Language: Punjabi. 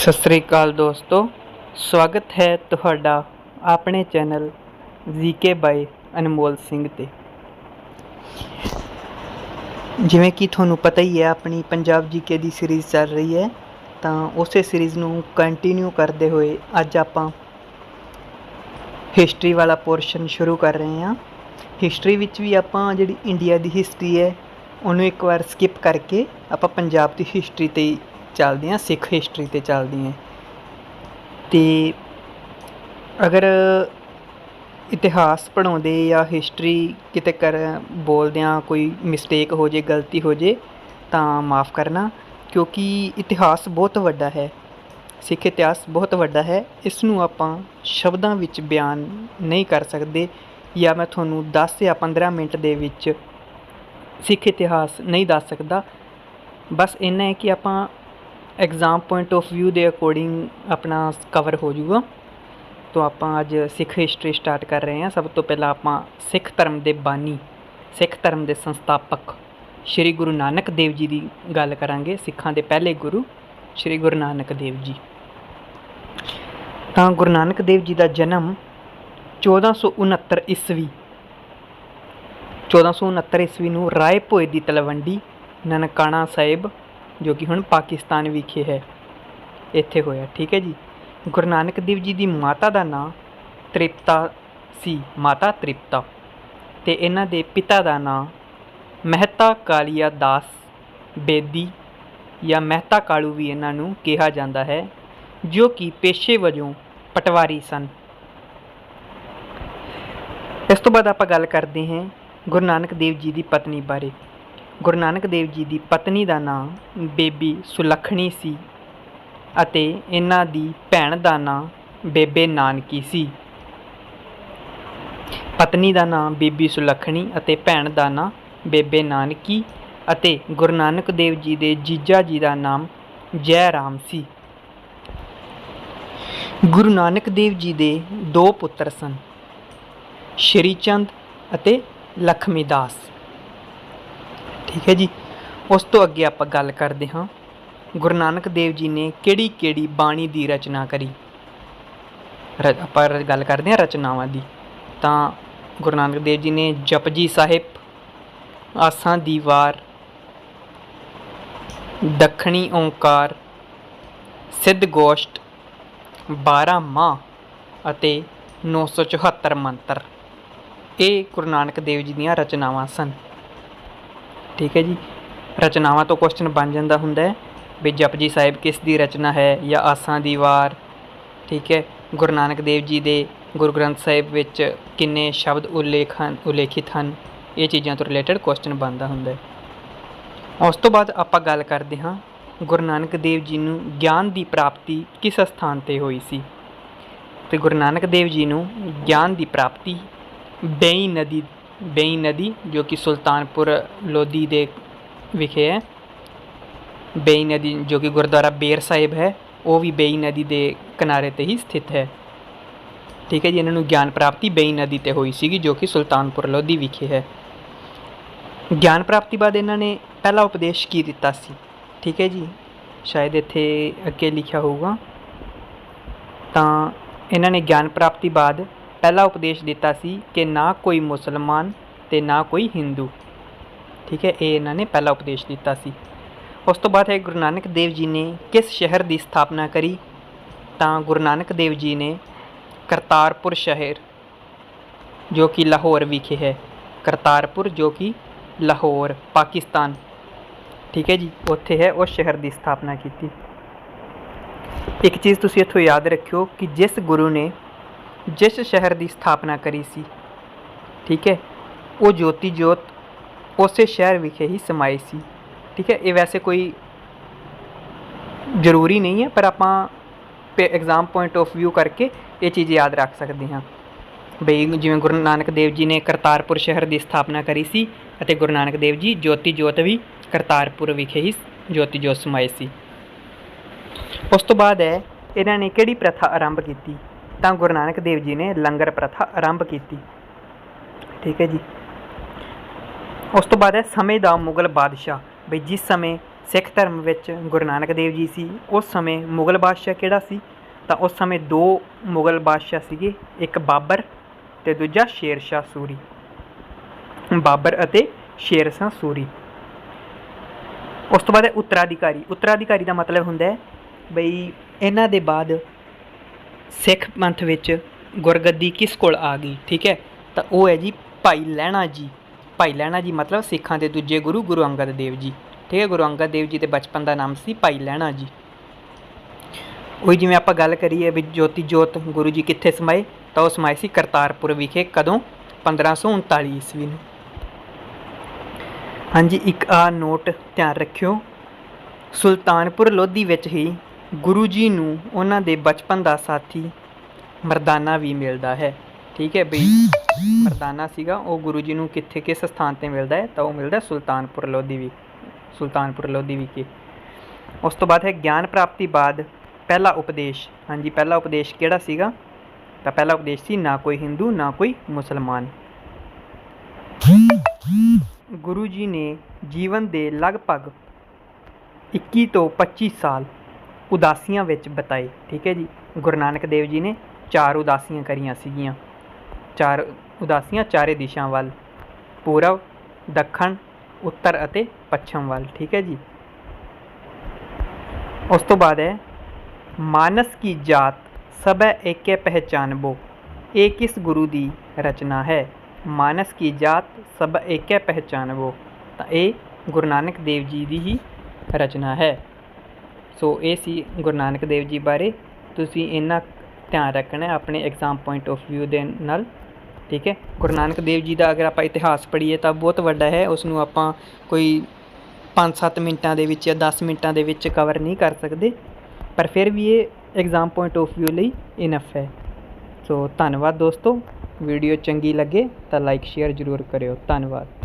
ਸਤਿ ਸ੍ਰੀ ਅਕਾਲ ਦੋਸਤੋ। ਸਵਾਗਤ ਹੈ ਤੁਹਾਡਾ ਆਪਣੇ ਚੈਨਲ ਜ਼ੀਕੇ ਬਾਈ ਅਨਮੋਲ ਸਿੰਘ ਤੇ। ਜਿਵੇਂ ਕਿ ਤੁਹਾਨੂੰ ਪਤਾ ਹੀ ਹੈ, ਆਪਣੀ ਪੰਜਾਬ ਜੀਕੇ ਦੀ ਸੀਰੀਜ਼ ਚੱਲ ਰਹੀ ਹੈ। ਤਾਂ ਉਸੇ ਸੀਰੀਜ਼ ਨੂੰ ਕੰਟੀਨਿਊ ਕਰਦੇ ਹੋਏ ਅੱਜ ਆਪਾਂ ਹਿਸਟਰੀ ਵਾਲਾ ਪੋਰਸ਼ਨ ਸ਼ੁਰੂ ਕਰ ਰਹੇ ਹਾਂ। ਹਿਸਟਰੀ ਵਿੱਚ ਵੀ ਆਪਾਂ ਜਿਹੜੀ ਇੰਡੀਆ ਦੀ ਹਿਸਟਰੀ ਹੈ, ਉਹਨੂੰ ਇੱਕ ਵਾਰ ਸਕਿਪ ਕਰਕੇ ਆਪਾਂ ਪੰਜਾਬ ਦੀ ਹਿਸਟਰੀ ਤੇ ਚੱਲਦੇ ਹਾਂ ਸਿੱਖ ਹਿਸਟਰੀ ਤੇ ਚੱਲਦੇ ਹਾਂ ਤੇ ਅਗਰ ਇਤਿਹਾਸ ਪੜ੍ਹਾਉਂਦੇ ਜਾਂ ਹਿਸਟਰੀ ਕਿਤੇ ਕਰ ਬੋਲਦਿਆਂ ਕੋਈ ਮਿਸਟੇਕ ਹੋ ਜੇ, ਗਲਤੀ ਹੋ ਜੇ, ਤਾਂ ਮਾਫ ਕਰਨਾ, ਕਿਉਂਕਿ ਇਤਿਹਾਸ ਬਹੁਤ ਵੱਡਾ ਹੈ। ਸਿੱਖ ਇਤਿਹਾਸ ਬਹੁਤ ਵੱਡਾ ਹੈ। ਇਸ ਨੂੰ ਆਪਾਂ ਸ਼ਬਦਾਂ ਵਿੱਚ ਬਿਆਨ ਨਹੀਂ ਕਰ ਸਕਦੇ। ਜਾਂ ਮੈਂ ਤੁਹਾਨੂੰ 10 ਜਾਂ 15 ਮਿੰਟ ਦੇ ਵਿੱਚ ਸਿੱਖ ਇਤਿਹਾਸ ਨਹੀਂ ਦੱਸ ਸਕਦਾ। ਬਸ ਇੰਨਾ ਹੈ ਕਿ ਆਪਾਂ ਐਗਜ਼ਾਮ ਪੁਆਇੰਟ ਆਫ ਵਿਊ ਦੇ ਅਕੋਰਡਿੰਗ ਆਪਣਾ ਕਵਰ ਹੋ ਜਾਊਗਾ ਤੋਂ ਆਪਾਂ ਅੱਜ ਸਿੱਖ ਹਿਸਟਰੀ ਸਟਾਰਟ ਕਰ ਰਹੇ ਹਾਂ। ਸਭ ਤੋਂ ਪਹਿਲਾਂ ਆਪਾਂ ਸਿੱਖ ਧਰਮ ਦੇ ਬਾਨੀ, ਸਿੱਖ ਧਰਮ ਦੇ ਸੰਸਥਾਪਕ ਸ੍ਰੀ ਗੁਰੂ ਨਾਨਕ ਦੇਵ ਜੀ ਦੀ ਗੱਲ ਕਰਾਂਗੇ। ਸਿੱਖਾਂ ਦੇ ਪਹਿਲੇ ਗੁਰੂ ਸ੍ਰੀ ਗੁਰੂ ਨਾਨਕ ਦੇਵ ਜੀ। ਤਾਂ ਗੁਰੂ ਨਾਨਕ ਦੇਵ ਜੀ ਦਾ ਜਨਮ 1469 ਈਸਵੀ 1469 ਈਸਵੀ ਨੂੰ ਰਾਏ ਭੋਏ ਦੀ ਤਲਵੰਡੀ ਨਨਕਾਣਾ ਸਾਹਿਬ ਜੋ ਕਿ ਹੁਣ ਪਾਕਿਸਤਾਨ ਵਿਖੇ ਹੈ। ਇੱਥੇ ਹੋਇਆ, ਠੀਕ ਹੈ ਜੀ। ਗੁਰੂ ਨਾਨਕ ਦੇਵ ਜੀ ਦੀ ਮਾਤਾ ਦਾ ਨਾਂ ਤ੍ਰਿਪਤਾ ਸੀ, ਮਾਤਾ ਤ੍ਰਿਪਤਾ। ਤੇ ਇਹਨਾਂ ਦੇ ਪਿਤਾ ਦਾ ਨਾਂ ਮਹਿਤਾ ਕਾਲੀਆ ਦਾਸ ਬੇਦੀ ਜਾਂ ਮਹਿਤਾ ਕਾਲੂ ਵੀ ਇਹਨਾਂ ਨੂੰ ਕਿਹਾ ਜਾਂਦਾ ਹੈ, ਜੋ ਕਿ ਪੇਸ਼ੇ ਵਜੋਂ ਪਟਵਾਰੀ ਸਨ। ਇਸ ਤੋਂ ਬਾਅਦ ਆਪਾਂ ਗੱਲ ਕਰਦੇ ਹਾਂ ਗੁਰੂ ਨਾਨਕ ਦੇਵ ਜੀ ਦੀ ਪਤਨੀ ਬਾਰੇ। ਗੁਰੂ ਨਾਨਕ ਦੇਵ ਜੀ ਦੀ ਪਤਨੀ ਦਾ ਨਾਂ ਬੇਬੀ ਸੁਲੱਖਣੀ ਸੀ ਅਤੇ ਇਹਨਾਂ ਦੀ ਭੈਣ ਦਾ ਨਾਂ ਬੇਬੇ ਨਾਨਕੀ ਸੀ। ਪਤਨੀ ਦਾ ਨਾਂ ਬੀਬੀ ਸੁਲੱਖਣੀ ਅਤੇ ਭੈਣ ਦਾ ਨਾਂ ਬੇਬੇ ਨਾਨਕੀ ਅਤੇ ਗੁਰੂ ਨਾਨਕ ਦੇਵ ਜੀ ਦੇ ਜੀਜਾ ਜੀ ਦਾ ਨਾਮ ਜੈ ਰਾਮ ਸੀ। ਗੁਰੂ ਨਾਨਕ ਦੇਵ ਜੀ ਦੇ ਦੋ ਪੁੱਤਰ ਸਨ, ਸ਼੍ਰੀ ਚੰਦ ਅਤੇ ਲਖਮੀ ਦਾਸ। ਠੀਕ ਹੈ ਜੀ। ਉਸ ਤੋਂ ਅੱਗੇ ਆਪਾਂ ਗੱਲ ਕਰਦੇ ਹਾਂ। ਗੁਰੂ ਨਾਨਕ ਦੇਵ ਜੀ ਨੇ ਕਿਹੜੀ ਕਿਹੜੀ ਬਾਣੀ ਦੀ ਰਚਨਾ ਕਰੀ? ਰ- ਆਪਾਂ ਰ- ਗੱਲ ਕਰਦੇ ਹਾਂ ਰਚਨਾਵਾਂ ਦੀ। ਤਾਂ ਗੁਰੂ ਨਾਨਕ ਦੇਵ ਜੀ ਨੇ ਜਪਜੀ ਸਾਹਿਬ, ਆਸਾਂ ਦੀ ਵਾਰ, ਦੱਖਣੀ ਓੰਕਾਰ, ਸਿੱਧ ਗੋਸ਼ਟ 12 ਮਾਂ ਅਤੇ 974 ਮੰਤਰ। ਇਹ ਗੁਰੂ ਨਾਨਕ ਦੇਵ ਜੀ ਦੀਆਂ ਰਚਨਾਵਾਂ ਸਨ। ਠੀਕ ਹੈ ਜੀ। ਰਚਨਾਵਾਂ ਤੋਂ ਕੁਐਸਚਨ ਬਣ ਜਾਂਦਾ ਹੁੰਦਾ ਹੈ ਵੀ ਜਪਜੀ ਸਾਹਿਬ ਕਿਸ ਦੀ ਰਚਨਾ ਹੈ ਜਾਂ ਆਸਾਂ ਦੀ ਵਾਰ, ਠੀਕ ਹੈ। ਗੁਰੂ ਨਾਨਕ ਦੇਵ ਜੀ ਦੇ ਗੁਰੂ ਗ੍ਰੰਥ ਸਾਹਿਬ ਵਿੱਚ ਕਿੰਨੇ ਸ਼ਬਦ ਉਲੇਖ ਹਨ, ਉਲੇਖਿਤ ਹਨ, ਇਹ ਚੀਜ਼ਾਂ ਤੋਂ ਰਿਲੇਟਡ ਕੁਐਸਚਨ ਬਣਦਾ ਹੁੰਦਾ ਹੈ। ਉਸ ਤੋਂ ਬਾਅਦ ਆਪਾਂ ਗੱਲ ਕਰਦੇ ਹਾਂ ਗੁਰੂ ਨਾਨਕ ਦੇਵ ਜੀ ਨੂੰ ਗਿਆਨ ਦੀ ਪ੍ਰਾਪਤੀ ਕਿਸ ਸਥਾਨ ਤੇ ਹੋਈ ਸੀ? ਤੇ ਗੁਰੂ ਨਾਨਕ ਦੇਵ ਜੀ ਨੂੰ ਗਿਆਨ ਦੀ ਪ੍ਰਾਪਤੀ ਬੇਈ ਨਦੀ ਬੇਈ ਨਦੀ, ਜੋ ਕਿ ਸੁਲਤਾਨਪੁਰ ਲੋਧੀ ਦੇ ਵਿਖੇ ਹੈ। ਬੇਈ ਨਦੀ, ਜੋ ਕਿ ਗੁਰਦੁਆਰਾ ਬੇਰ ਸਾਹਿਬ ਹੈ, ਉਹ ਵੀ ਬੇਈ ਨਦੀ ਦੇ ਕਿਨਾਰੇ ਤੇ ਹੀ ਸਥਿਤ ਹੈ। ਠੀਕ ਹੈ ਜੀ, ਇਹਨਾਂ ਨੂੰ ਗਿਆਨ ਪ੍ਰਾਪਤੀ ਬੇਈ ਨਦੀ ਤੇ ਹੋਈ ਸੀਗੀ, ਜੋ ਕਿ ਸੁਲਤਾਨਪੁਰ ਲੋਧੀ ਵਿਖੇ ਹੈ। ਗਿਆਨ ਪ੍ਰਾਪਤੀ ਬਾਅਦ ਇਹਨਾਂ ਨੇ ਪਹਿਲਾ ਉਪਦੇਸ਼ ਕੀ ਦਿੱਤਾ ਸੀ? ਠੀਕ ਹੈ ਜੀ, ਸ਼ਾਇਦ ਇੱਥੇ ਅੱਗੇ ਲਿਖਿਆ ਹੋਊਗਾ। ਤਾਂ ਇਹਨਾਂ ਨੇ ਗਿਆਨ ਪ੍ਰਾਪਤੀ ਬਾਅਦ ਪਹਿਲਾ ਉਪਦੇਸ਼ ਦਿੱਤਾ ਸੀ ਕਿ ਨਾ ਕੋਈ ਮੁਸਲਮਾਨ ਤੇ ਨਾ ਕੋਈ ਹਿੰਦੂ। ਠੀਕ ਹੈ, ਇਹ ਇਹਨਾਂ ਨੇ ਪਹਿਲਾ ਉਪਦੇਸ਼ ਦਿੱਤਾ ਸੀ। ਉਸ ਤੋਂ ਬਾਅਦ ਹੈ ਗੁਰੂ ਨਾਨਕ ਦੇਵ ਜੀ ਨੇ ਕਿਸ ਸ਼ਹਿਰ ਦੀ ਸਥਾਪਨਾ ਕਰੀ? ਤਾਂ ਗੁਰੂ ਨਾਨਕ ਦੇਵ ਜੀ ਨੇ ਕਰਤਾਰਪੁਰ ਸ਼ਹਿਰ, ਜੋ ਕਿ ਲਾਹੌਰ ਵਿਖੇ ਹੈ। ਕਰਤਾਰਪੁਰ, ਜੋ ਕਿ ਲਾਹੌਰ, ਪਾਕਿਸਤਾਨ। ਠੀਕ ਹੈ ਜੀ, ਉੱਥੇ ਹੈ ਉਸ ਸ਼ਹਿਰ ਦੀ ਸਥਾਪਨਾ ਕੀਤੀ। ਇੱਕ ਚੀਜ਼ ਤੁਸੀਂ ਇੱਥੋਂ ਯਾਦ ਰੱਖਿਓ ਕਿ ਜਿਸ ਗੁਰੂ ਨੇ ਜਿਸ ਸ਼ਹਿਰ ਦੀ ਸਥਾਪਨਾ ਕਰੀ ਸੀ। ਠੀਕ ਹੈ? ਉਹ ਜੋਤੀ ਜੋਤ ਉਸੇ ਸ਼ਹਿਰ ਵਿਖੇ ਹੀ ਸਮਾਈ ਸੀ। ਠੀਕ ਹੈ? ਇਹ ਵੈਸੇ ਕੋਈ ਜ਼ਰੂਰੀ ਨਹੀਂ ਹੈ, ਪਰ ਆਪਾਂ ਐਗਜ਼ਾਮ ਪੁਆਇੰਟ ਆਫ View ਕਰਕੇ ਇਹ ਚੀਜ਼ ਯਾਦ ਰੱਖ ਸਕਦੇ ਹਾਂ। ਬਈ ਜਿਵੇਂ ਗੁਰੂ ਨਾਨਕ ਦੇਵ ਜੀ ਨੇ ਕਰਤਾਰਪੁਰ ਸ਼ਹਿਰ ਦੀ ਸਥਾਪਨਾ ਕਰੀ ਸੀ ਅਤੇ ਗੁਰੂ ਨਾਨਕ ਦੇਵ ਜੀ ਜੋਤੀ ਜੋਤ ਵੀ ਕਰਤਾਰਪੁਰ ਵਿਖੇ ਹੀ ਜੋਤੀ ਜੋਤ ਸਮਾਏ ਸੀ। ਉਸ ਤੋਂ ਬਾਅਦ ਹੈ, ਇਹਨਾਂ ਨੇ ਕਿਹੜੀ ਪ੍ਰਥਾ ਆਰੰਭ ਕੀਤੀ? ਤਾਂ ਗੁਰੂ ਨਾਨਕ ਦੇਵ ਜੀ ਨੇ ਲੰਗਰ ਪ੍ਰਥਾ ਆਰੰਭ ਕੀਤੀ। ਠੀਕ ਹੈ ਜੀ। ਉਸ ਤੋਂ ਬਾਅਦ ਹੈ ਸਮੇਂ ਦਾ ਮੁਗਲ ਬਾਦਸ਼ਾਹ ਬਈ ਜਿਸ ਸਮੇਂ ਸਿੱਖ ਧਰਮ ਵਿੱਚ ਗੁਰੂ ਨਾਨਕ ਦੇਵ ਜੀ ਸੀ, ਉਸ ਸਮੇਂ ਮੁਗਲ ਬਾਦਸ਼ਾਹ ਕਿਹੜਾ ਸੀ? ਤਾਂ ਉਸ ਸਮੇਂ ਦੋ ਮੁਗਲ ਬਾਦਸ਼ਾਹ ਸੀਗੇ, ਇੱਕ ਬਾਬਰ ਤੇ ਦੂਜਾ ਸ਼ੇਰ ਸ਼ਾਹ ਸੂਰੀ। ਬਾਬਰ ਅਤੇ ਸ਼ੇਰ ਸ਼ਾਹ ਸੂਰੀ। ਉਸ ਤੋਂ ਬਾਅਦ ਹੈ ਉੱਤਰਾਧਿਕਾਰੀ ਉੱਤਰਾਧਿਕਾਰੀ ਦਾ ਮਤਲਬ ਹੁੰਦਾ ਹੈ ਬਈ ਇਹਨਾਂ ਦੇ ਬਾਅਦ ਸਿੱਖ ਪੰਥ ਵਿੱਚ ਗੁਰਗੱਦੀ ਕਿਸ ਕੋਲ ਆ ਗਈ? ਠੀਕ ਹੈ? ਤਾਂ ਉਹ ਹੈ ਜੀ ਭਾਈ ਲਹਿਣਾ ਜੀ। ਭਾਈ ਲਹਿਣਾ ਜੀ ਮਤਲਬ ਸਿੱਖਾਂ ਦੇ ਦੂਜੇ ਗੁਰੂ ਗੁਰੂ ਅੰਗਦ ਦੇਵ ਜੀ। ਠੀਕ ਹੈ? ਗੁਰੂ ਅੰਗਦ ਦੇਵ ਜੀ ਦੇ ਬਚਪਨ ਦਾ ਨਾਮ ਸੀ ਭਾਈ ਲਹਿਣਾ ਜੀ। ਉਹੀ ਜਿਵੇਂ ਆਪਾਂ ਗੱਲ ਕਰੀਏ ਵੀ ਜੋਤੀ ਜੋਤ ਗੁਰੂ ਜੀ ਕਿੱਥੇ ਸਮਾਏ? ਤਾਂ ਉਹ ਸਮਾਏ ਸੀ ਕਰਤਾਰਪੁਰ ਵਿਖੇ ਕਦੋਂ? 1539 ਈਸਵੀ ਨੂੰ। ਹਾਂਜੀ, ਇੱਕ ਆ ਨੋਟ ਧਿਆਨ ਰੱਖਿਓ। ਸੁਲਤਾਨਪੁਰ ਲੋਧੀ ਵਿੱਚ ਹੀ ਗੁਰੂ ਜੀ ਨੂੰ ਉਹਨਾਂ ਦੇ ਬਚਪਨ ਦਾ ਸਾਥੀ ਮਰਦਾਨਾ ਵੀ ਮਿਲਦਾ ਹੈ। ਠੀਕ ਹੈ ਬਈ? ਮਰਦਾਨਾ ਸੀਗਾ, ਉਹ ਗੁਰੂ ਜੀ ਨੂੰ ਕਿੱਥੇ ਕਿਸ ਸਥਾਨ ਤੇ ਮਿਲਦਾ ਹੈ? ਤਾਂ ਉਹ ਮਿਲਦਾ ਸੁਲਤਾਨਪੁਰ ਲੋਧੀ ਵੀ, ਸੁਲਤਾਨਪੁਰ ਲੋਧੀ ਵਿਖੇ। ਉਸ ਤੋਂ ਬਾਅਦ ਹੈ ਗਿਆਨ ਪ੍ਰਾਪਤੀ ਬਾਅਦ ਪਹਿਲਾ ਉਪਦੇਸ਼। ਹਾਂਜੀ, ਪਹਿਲਾ ਉਪਦੇਸ਼ ਕਿਹੜਾ ਸੀਗਾ? ਤਾਂ ਪਹਿਲਾ ਉਪਦੇਸ਼ ਸੀ, ਨਾ ਕੋਈ ਹਿੰਦੂ, ਨਾ ਕੋਈ ਮੁਸਲਮਾਨ। ਗੁਰੂ ਜੀ ਨੇ ਜੀਵਨ ਦੇ ਲਗਭਗ 21 ਤੋਂ 25 ਸਾਲ ਉਦਾਸੀਆਂ ਵਿੱਚ ਬਿਤਾਏ, ਠੀਕ ਹੈ ਜੀ। ਗੁਰੂ ਨਾਨਕ ਦੇਵ ਜੀ ਨੇ ਚਾਰ ਉਦਾਸੀਆਂ ਕਰੀਆਂ ਸੀਗੀਆਂ। ਚਾਰ ਉਦਾਸੀਆਂ ਚਾਰੇ ਦਿਸ਼ਾ ਵੱਲ, ਪੂਰਬ, ਦੱਖਣ, ਉੱਤਰ ਅਤੇ ਪੱਛਮ ਵੱਲ, ਠੀਕ ਹੈ ਜੀ। ਉਸ ਤੋਂ ਬਾਅਦ ਹੈ, ਮਾਨਸ ਕੀ ਜਾਤ ਸਭੈ ਏਕੇ ਪਹਿਚਾਨਬੋ, ਇਹ ਕਿਸ ਗੁਰੂ ਦੀ ਰਚਨਾ ਹੈ? ਮਾਨਸ ਕੀ ਜਾਤ ਸਭ ਏਕੈ ਪਹਿਚਾਨਬੋ, ਤਾਂ ਇਹ ਗੁਰੂ ਨਾਨਕ ਦੇਵ ਜੀ ਦੀ ਹੀ ਰਚਨਾ ਹੈ। ਸੋ ਇਹ ਸੀ ਗੁਰੂ ਨਾਨਕ ਦੇਵ ਜੀ ਬਾਰੇ। ਤੁਸੀਂ ਇੰਨਾ ਧਿਆਨ ਰੱਖਣਾ ਆਪਣੇ ਐਗਜ਼ਾਮ ਪੁਆਇੰਟ ਆਫ View ਦੇ ਨਾਲ, ਠੀਕ ਹੈ? ਗੁਰੂ ਨਾਨਕ ਦੇਵ ਜੀ ਦਾ ਅਗਰ ਆਪਾਂ ਇਤਿਹਾਸ ਪੜ੍ਹੀਏ ਤਾਂ ਬਹੁਤ ਵੱਡਾ ਹੈ ਉਸ ਨੂੰ ਆਪਾਂ ਕੋਈ 5-7 ਮਿੰਟਾਂ ਦੇ ਵਿੱਚ ਜਾਂ 10 ਮਿੰਟਾਂ ਦੇ ਵਿੱਚ ਕਵਰ ਨਹੀਂ ਕਰ ਸਕਦੇ। ਪਰ ਫਿਰ ਵੀ ਇਹ ਐਗਜ਼ਾਮ ਪੁਆਇੰਟ ਆਫ View ਲਈ ਇਨਫ ਹੈ। ਸੋ ਧੰਨਵਾਦ ਦੋਸਤੋ, ਵੀਡੀਓ ਚੰਗੀ ਲੱਗੇ ਤਾਂ ਲਾਈਕ ਸ਼ੇਅਰ ਜ਼ਰੂਰ ਕਰਿਓ। ਧੰਨਵਾਦ।